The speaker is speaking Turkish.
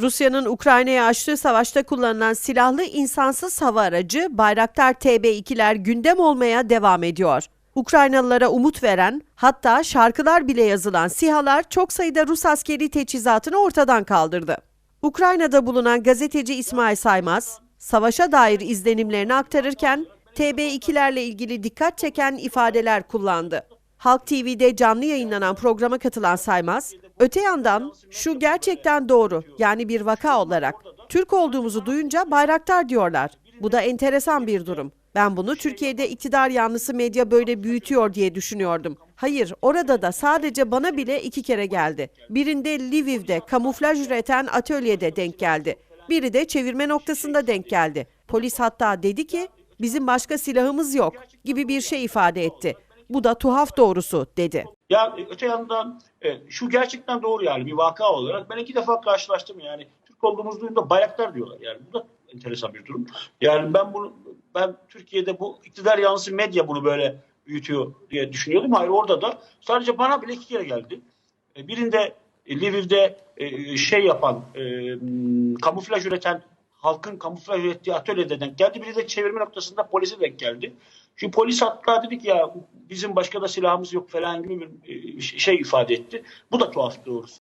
Rusya'nın Ukrayna'ya açtığı savaşta kullanılan silahlı insansız hava aracı Bayraktar TB2'ler gündem olmaya devam ediyor. Ukraynalılara umut veren, hatta şarkılar bile yazılan SİHA'lar çok sayıda Rus askeri teçhizatını ortadan kaldırdı. Ukrayna'da bulunan gazeteci İsmail Saymaz, savaşa dair izlenimlerini aktarırken TB2'lerle ilgili dikkat çeken ifadeler kullandı. Halk TV'de canlı yayınlanan programa katılan Saymaz, öte yandan şu gerçekten doğru yani bir vaka olarak Türk olduğumuzu duyunca bayraktar diyorlar. Bu da enteresan bir durum. Ben bunu Türkiye'de iktidar yanlısı medya böyle büyütüyor diye düşünüyordum. Hayır, orada da sadece bana bile iki kere geldi. Birinde Lviv'de kamuflaj üreten atölyede denk geldi. Biri de çevirme noktasında denk geldi. Polis hatta dedi ki bizim başka silahımız yok gibi bir şey ifade etti. Bu da tuhaf doğrusu dedi. Ya e, öte yandan e, şu gerçekten doğru yani bir vaka olarak ben iki defa karşılaştım yani Türk olduğumuz duyduğunda bayraktar diyorlar yani bu da enteresan bir durum. Yani ben bunu ben Türkiye'de bu iktidar yanlısı medya bunu böyle büyütüyor diye düşünüyordum. Hayır orada da sadece bana bile iki kere geldi. E, Birinde Lviv'de şey yapan kamuflaj üreten halkın kamuflaj ürettiği atölyede denk geldi. Biri de çevirme noktasında polise denk geldi. Şu polis hatta dedik ya bizim başka da silahımız yok falan gibi bir e, şey ifade etti. Bu da tuhaf doğrusu.